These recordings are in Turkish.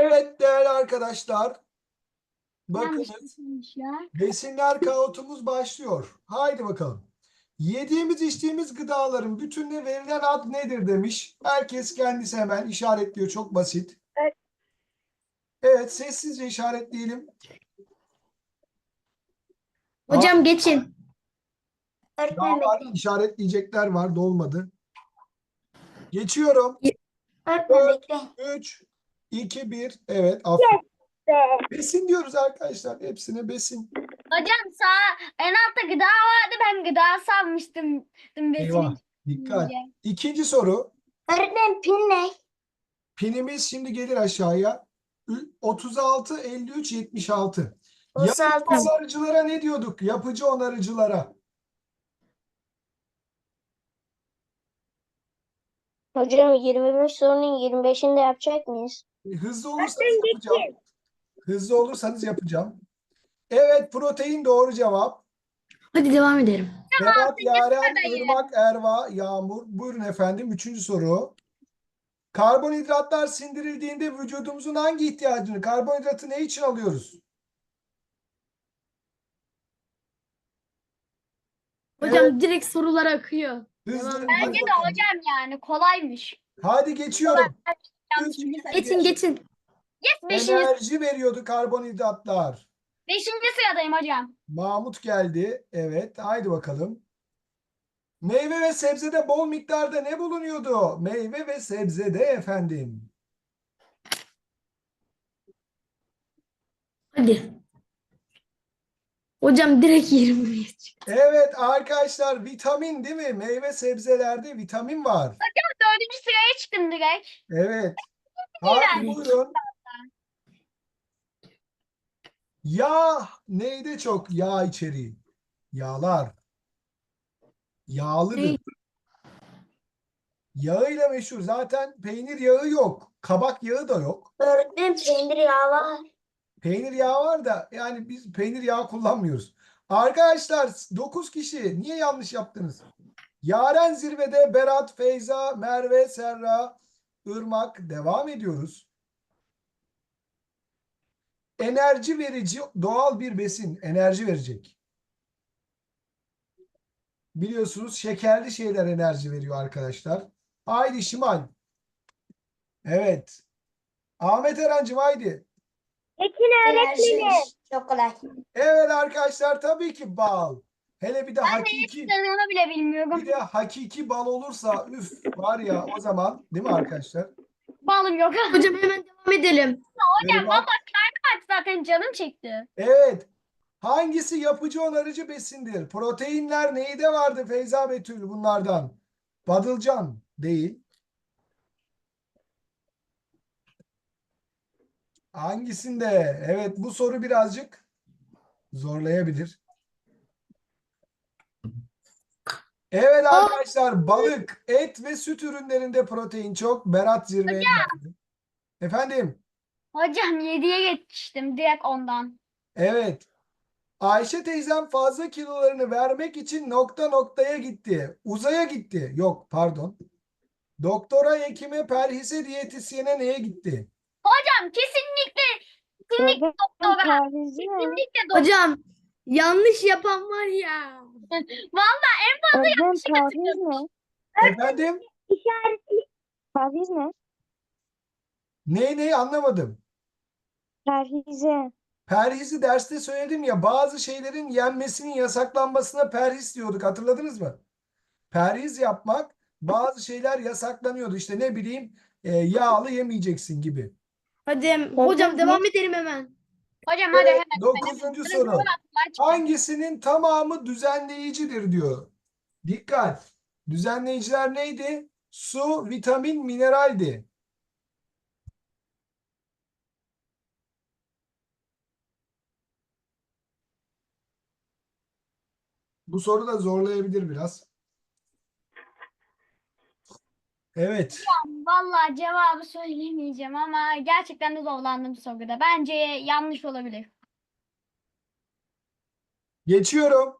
Evet değerli arkadaşlar. Bakınız besinler kaotumuz başlıyor. Haydi bakalım. Yediğimiz içtiğimiz gıdaların bütününe verilen ad nedir demiş. Herkes kendisi hemen işaretliyor. Çok basit. Evet. Evet sessizce işaretleyelim. Hocam geçin. Daha var, işaretleyecekler var. Dolmadı. Geçiyorum. Öğretmenim bekle. 3, 2, 1. Evet. Aferin. Besin diyoruz arkadaşlar. Hepsine besin. Hocam sağ en altta gıda vardı. Ben gıda sanmıştım. Eyvah. Dikkat. İkinci soru. Öğretmenim pin ne? Pinimiz şimdi gelir aşağıya. Ü- 36, 53, 76. Yapıcı 36. onarıcılara ne diyorduk? Yapıcı onarıcılara. Hocam 25 sorunun 25'ini de yapacak mıyız? Hızlı olursanız yapacağım. Hızlı olursanız yapacağım. Evet, protein doğru cevap. Hadi devam edelim. Berat, Yaren. Irmak, Erva, Yağmur. Buyurun efendim. Üçüncü soru. Karbonhidratlar sindirildiğinde vücudumuzun hangi ihtiyacını, karbonhidratı ne için alıyoruz? Hocam direkt sorular akıyor. Hızlı. Devam Bence de hocam yani kolaymış. Hadi geçiyorum. Yanlış. Geçin geçin. Yes, beşinci, Enerji veriyordu karbonhidratlar. beşinci sıradayım hocam. Mahmut geldi. Evet, haydi bakalım. Meyve ve sebzede bol miktarda ne bulunuyordu? Meyve ve sebzede efendim. Hadi. Hocam direkt 20'ye çık. Evet arkadaşlar vitamin değil mi? Meyve sebzelerde vitamin var. Dördüncü sıraya çıktım direkt. Evet. Hadi buyurun. Yağ neyde çok? Yağ içeriği. Yağlar. Yağlıdır. Ne? Yağıyla meşhur. Zaten peynir yağı yok. Kabak yağı da yok. Öğretmenim peynir yağı var. Peynir yağı var da yani biz peynir yağı kullanmıyoruz. Arkadaşlar 9 kişi niye yanlış yaptınız? Yaren zirvede Berat, Feyza, Merve, Serra, Irmak devam ediyoruz. Enerji verici doğal bir besin enerji verecek. Biliyorsunuz şekerli şeyler enerji veriyor arkadaşlar. Haydi Şimal. Evet. Ahmet Erencim haydi. Enerji. Çok kolay. Evet arkadaşlar tabii ki bal. Hele bir de hakiki Ben onu bile bilmiyorum. bir de hakiki bal olursa üf var ya o zaman değil mi arkadaşlar? Balım yok. Hocam hemen devam edelim. Hocam Eyvah. valla karnım aç zaten canım çekti. Evet. Hangisi yapıcı onarıcı besindir? Proteinler neyde vardı Feyza Betül bunlardan? Badılcan değil. Hangisinde? Evet bu soru birazcık zorlayabilir. Evet arkadaşlar balık, et ve süt ürünlerinde protein çok. Berat zirveye geldi. Efendim? Hocam yediye geçtim direkt ondan. Evet. Ayşe teyzem fazla kilolarını vermek için nokta noktaya gitti. Uzaya gitti. Yok pardon. Doktora, hekime, perhise, diyetisyene neye gitti? Hocam kesinlikle kesinlikle doktora. Kesinlikle doktora. Hocam yanlış yapan var ya. Valla en fazla yanlış Perhiz ne? Efendim? Perhiz ne? Ne ne anlamadım. Perhize. Perhizi derste söyledim ya bazı şeylerin yenmesinin yasaklanmasına perhis diyorduk hatırladınız mı? Perhiz yapmak bazı şeyler yasaklanıyordu işte ne bileyim e, yağlı yemeyeceksin gibi. Hadi hocam devam edelim hemen. Hocam hadi Evet, hemen. dokuzuncu soru. Hangisinin tamamı düzenleyicidir diyor. Dikkat. Düzenleyiciler neydi? Su, vitamin, mineraldi. Bu soru da zorlayabilir biraz. Evet. Valla cevabı söylemeyeceğim ama gerçekten de zorlandım soruda. Bence yanlış olabilir. Geçiyorum.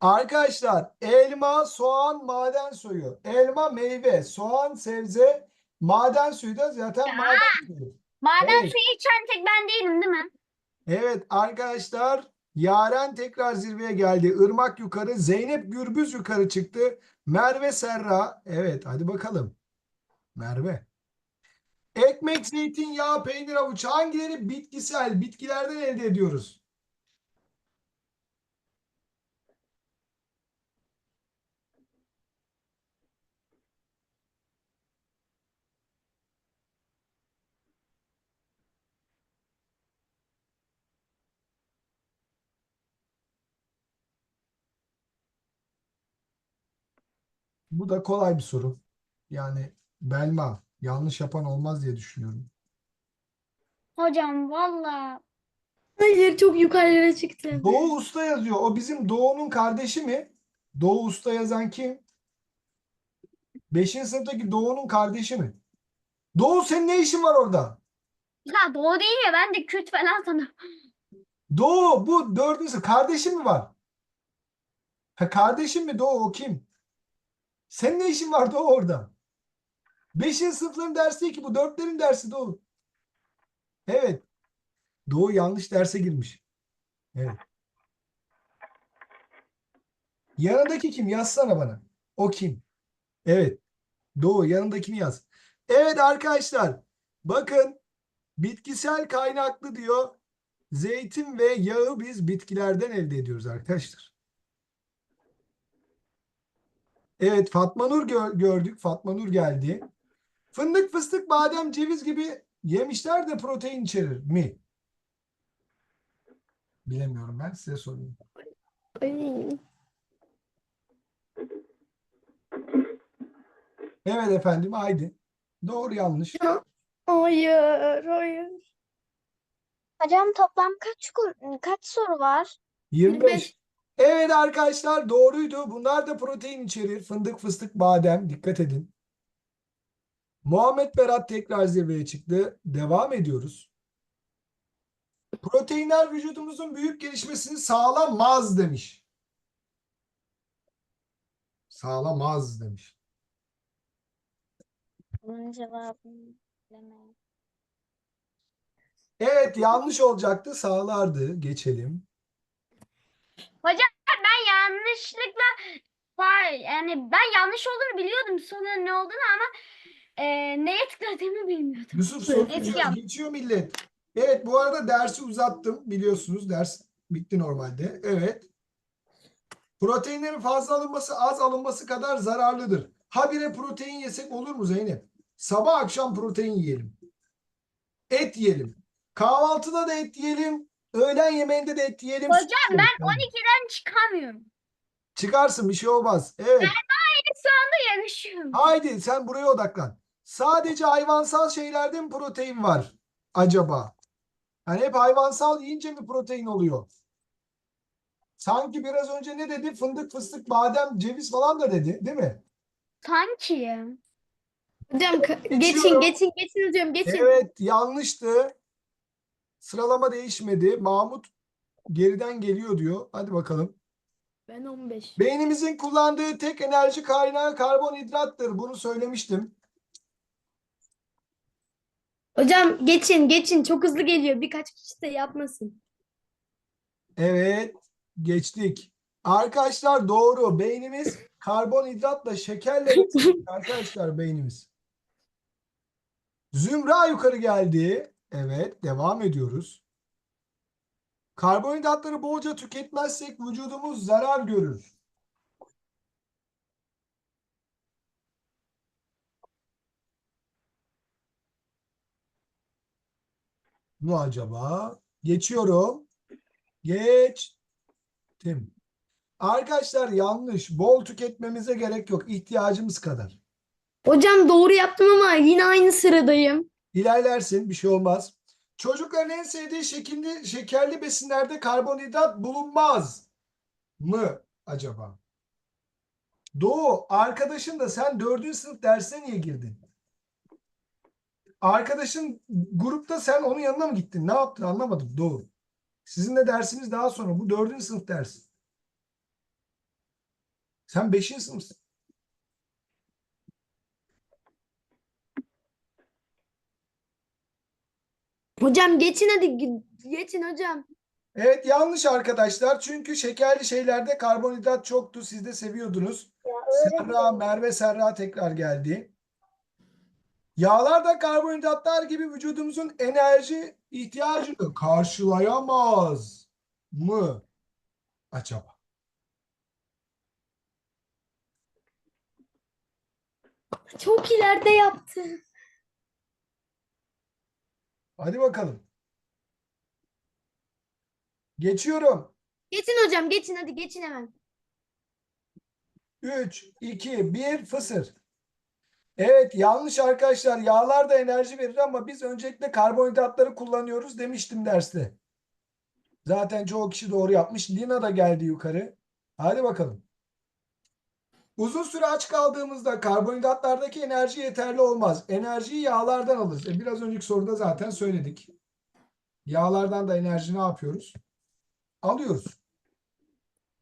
Arkadaşlar elma, soğan, maden suyu. Elma meyve, soğan sebze, Maden suyu da zaten Ya. maden suyu. Maden Evet. suyu içen tek ben değilim değil mi? Evet arkadaşlar Yaren tekrar zirveye geldi. Irmak yukarı, Zeynep Gürbüz yukarı çıktı. Merve Serra. Evet hadi bakalım. Merve. Ekmek, zeytinyağı, peynir, avuç hangileri bitkisel, bitkilerden elde ediyoruz? Bu da kolay bir soru. Yani Belma yanlış yapan olmaz diye düşünüyorum. Hocam valla. Hayır çok yukarılara çıktım. Doğu Usta yazıyor. O bizim Doğu'nun kardeşi mi? Doğu Usta yazan kim? Beşinci sınıftaki Doğu'nun kardeşi mi? Doğu senin ne işin var orada? Ya doğru değil ya ben de Kürt falan sanırım. Doğu bu dördüncü sınıf. Kardeşin mi var? Ha, kardeşin mi Doğu o kim? Senin ne işin var Doğu orada? Beşinci sınıfların dersi değil ki bu dörtlerin dersi Doğu. Evet. Doğu yanlış derse girmiş. Evet. Yanındaki kim? Yazsana bana. O kim? Evet. Doğu yanındakini yaz. Evet arkadaşlar. Bakın bitkisel kaynaklı diyor. Zeytin ve yağı biz bitkilerden elde ediyoruz arkadaşlar. Evet Fatma Nur gö- gördük. Fatma Nur geldi. Fındık, fıstık, badem, ceviz gibi yemişler de protein içerir mi? Bilemiyorum ben size soruyorum. Ay. Evet efendim haydi. Doğru yanlış. Hayır, hayır. Hocam toplam kaç kur- kaç soru var? 25. Evet arkadaşlar doğruydu. Bunlar da protein içerir. Fındık, fıstık, badem. Dikkat edin. Muhammed Berat tekrar zirveye çıktı. Devam ediyoruz. Proteinler vücudumuzun büyük gelişmesini sağlamaz demiş. Sağlamaz demiş. Bunun cevabını bilemedim. Evet yanlış olacaktı. Sağlardı. Geçelim. Ben yanlışlıkla var yani ben yanlış olduğunu biliyordum sorunun ne olduğunu ama e, neye tıkladığımı bilmiyordum. Yusuf soru Eski çözüyor, yap. geçiyor millet. Evet bu arada dersi uzattım biliyorsunuz ders bitti normalde. Evet. Proteinlerin fazla alınması az alınması kadar zararlıdır. Habire protein yesek olur mu Zeynep? Sabah akşam protein yiyelim. Et yiyelim. Kahvaltıda da et yiyelim. Öğlen yemeğinde de et yiyelim. Hocam ben yiyelim. 12'den çıkamıyorum. Çıkarsın bir şey olmaz. Evet. Şu anda yarışıyorum. Haydi sen buraya odaklan. Sadece hayvansal şeylerde mi protein var acaba? Yani hep hayvansal yiyince mi protein oluyor? Sanki biraz önce ne dedi? Fındık, fıstık, badem, ceviz falan da dedi, değil mi? Sanki. Hocam ka- geçin, Geçiyorum. geçin, geçin diyorum, geçin. Evet, yanlıştı. Sıralama değişmedi. Mahmut geriden geliyor diyor. Hadi bakalım. Ben 15. Beynimizin kullandığı tek enerji kaynağı karbonhidrattır. Bunu söylemiştim. Hocam geçin, geçin. Çok hızlı geliyor. Birkaç kişi de yapmasın. Evet, geçtik. Arkadaşlar doğru. Beynimiz karbonhidratla, şekerle arkadaşlar beynimiz. Zümra yukarı geldi. Evet, devam ediyoruz. Karbonhidratları bolca tüketmezsek vücudumuz zarar görür. Bu acaba? Geçiyorum. Geçtim. Arkadaşlar yanlış. Bol tüketmemize gerek yok. İhtiyacımız kadar. Hocam doğru yaptım ama yine aynı sıradayım. İlerlersin bir şey olmaz. Çocukların en sevdiği şekilli, şekerli besinlerde karbonhidrat bulunmaz mı acaba? Doğu arkadaşın da sen dördüncü sınıf dersine niye girdin? Arkadaşın grupta sen onun yanına mı gittin? Ne yaptın anlamadım Doğu. Sizinle dersiniz daha sonra. Bu dördüncü sınıf dersi. Sen beşinci sınıfsın. Hocam geçin hadi ge- geçin hocam. Evet yanlış arkadaşlar. Çünkü şekerli şeylerde karbonhidrat çoktu. Siz de seviyordunuz. Serra, Merve Serra tekrar geldi. Yağlar da karbonhidratlar gibi vücudumuzun enerji ihtiyacını karşılayamaz mı acaba? Çok ileride yaptı. Hadi bakalım. Geçiyorum. Geçin hocam geçin hadi geçin hemen. 3, 2, 1 fısır. Evet yanlış arkadaşlar. Yağlar da enerji verir ama biz öncelikle karbonhidratları kullanıyoruz demiştim derste. Zaten çoğu kişi doğru yapmış. Lina da geldi yukarı. Hadi bakalım. Uzun süre aç kaldığımızda karbonhidratlardaki enerji yeterli olmaz. Enerjiyi yağlardan alırız. E, biraz önceki soruda zaten söyledik. Yağlardan da enerji ne yapıyoruz? Alıyoruz.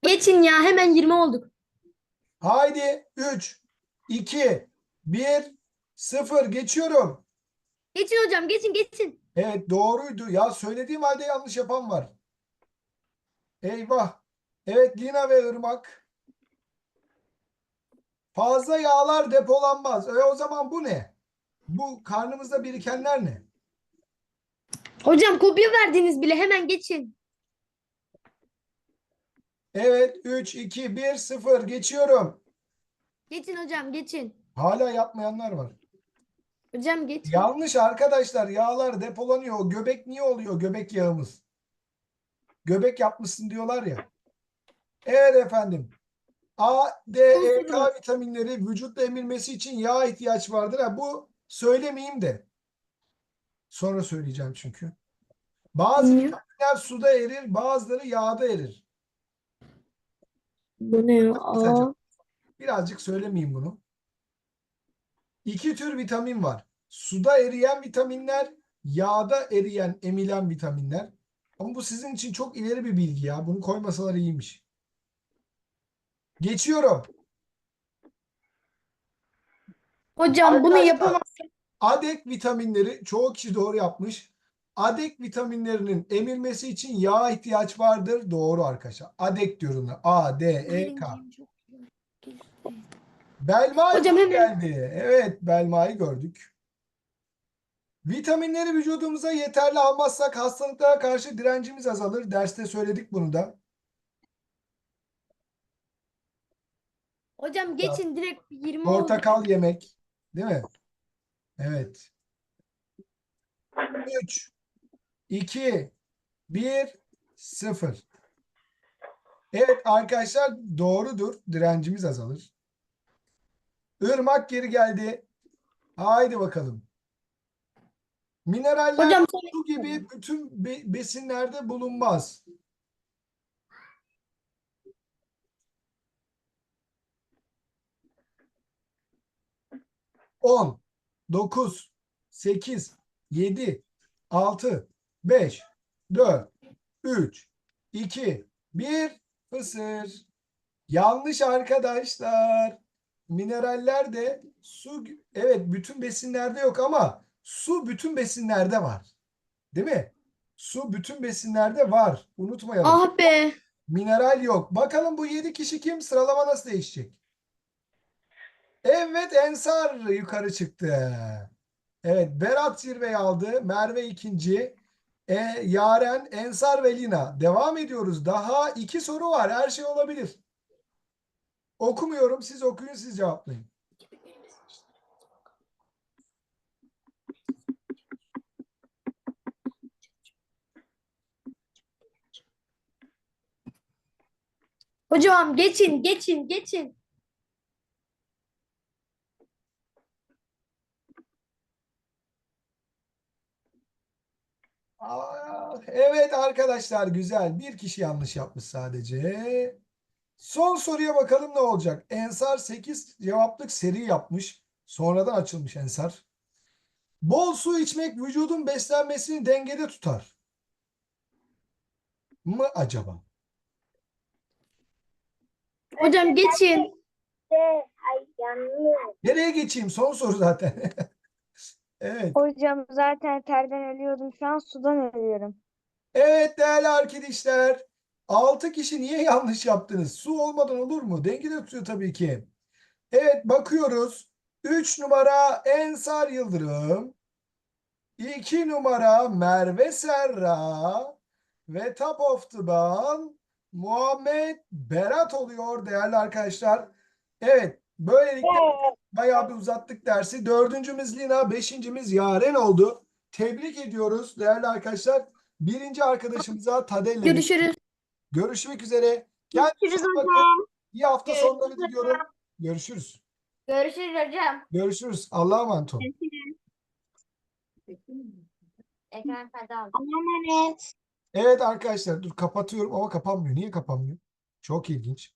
Geçin ya hemen 20 olduk. Haydi 3, 2, 1, 0 geçiyorum. Geçin hocam geçin geçin. Evet doğruydu. Ya söylediğim halde yanlış yapan var. Eyvah. Evet Lina ve Irmak. Fazla yağlar depolanmaz. E o zaman bu ne? Bu karnımızda birikenler ne? Hocam kopya verdiniz bile hemen geçin. Evet 3, 2, 1, 0 geçiyorum. Geçin hocam geçin. Hala yapmayanlar var. Hocam geç. Yanlış arkadaşlar. Yağlar depolanıyor. O göbek niye oluyor? Göbek yağımız. Göbek yapmışsın diyorlar ya. Evet efendim. A, D, E, K vitaminleri vücutta emilmesi için yağ ihtiyaç vardır. Ha, bu söylemeyeyim de. Sonra söyleyeceğim çünkü. Bazı Niye? vitaminler suda erir, bazıları yağda erir. Bu ne ya? Kısaca. Birazcık söylemeyeyim bunu. İki tür vitamin var. Suda eriyen vitaminler, yağda eriyen, emilen vitaminler. Ama bu sizin için çok ileri bir bilgi ya. Bunu koymasalar iyiymiş. Geçiyorum. Hocam bunu Arkadaşlar, yapamam. Adek vitaminleri çoğu kişi doğru yapmış. Adek vitaminlerinin emilmesi için yağ ihtiyaç vardır. Doğru arkadaşlar. Adek diyorum. A, D, E, K. Belma Hocam hemen- geldi. Evet, Belma'yı gördük. Vitaminleri vücudumuza yeterli almazsak hastalıklara karşı direncimiz azalır. Derste söyledik bunu da. Hocam geçin direkt 20 oldu. Portakal yemek, değil mi? Evet. 3 2 1 0 Evet arkadaşlar doğrudur. Direncimiz azalır. Irmak geri geldi. Haydi bakalım. Mineraller Hocam su gibi bütün be- besinlerde bulunmaz. On, dokuz, sekiz, yedi, altı, beş, dört, üç, iki, bir, fısır. Yanlış arkadaşlar. Mineraller de su, evet bütün besinlerde yok ama su bütün besinlerde var. Değil mi? Su bütün besinlerde var. Unutmayalım. ah be. Mineral yok. Bakalım bu 7 kişi kim? Sıralama nasıl değişecek? Evet Ensar yukarı çıktı. Evet Berat zirveyi aldı. Merve ikinci. E, Yaren, Ensar ve Lina. Devam ediyoruz. Daha iki soru var. Her şey olabilir. Okumuyorum. Siz okuyun, siz cevaplayın. Hocam geçin geçin geçin. Aa, evet arkadaşlar güzel. Bir kişi yanlış yapmış sadece. Son soruya bakalım ne olacak. Ensar 8 cevaplık seri yapmış. Sonradan açılmış Ensar. Bol su içmek vücudun beslenmesini dengede tutar. Mı acaba? Hocam geçin. Nereye geçeyim? Son soru zaten. Evet. Hocam zaten terden ölüyordum. Şu an sudan ölüyorum. Evet değerli arkadaşlar. 6 kişi niye yanlış yaptınız? Su olmadan olur mu? Dengede tutuyor tabii ki. Evet bakıyoruz. 3 numara Ensar Yıldırım. 2 numara Merve Serra. Ve top of the ball Muhammed Berat oluyor değerli arkadaşlar. Evet böylelikle bayağı bir uzattık dersi. Dördüncümüz Lina, beşincimiz Yaren oldu. Tebrik ediyoruz değerli arkadaşlar. Birinci arkadaşımıza Tadelle. Görüşürüz. Görüşmek üzere. Kendinize iyi bakın. İyi hafta sonları diliyorum. Görüşürüz. Görüşürüz hocam. Görüşürüz. Allah'a emanet olun. Ekran. Allah'a emanet. Evet arkadaşlar dur kapatıyorum ama kapanmıyor. Niye kapanmıyor? Çok ilginç.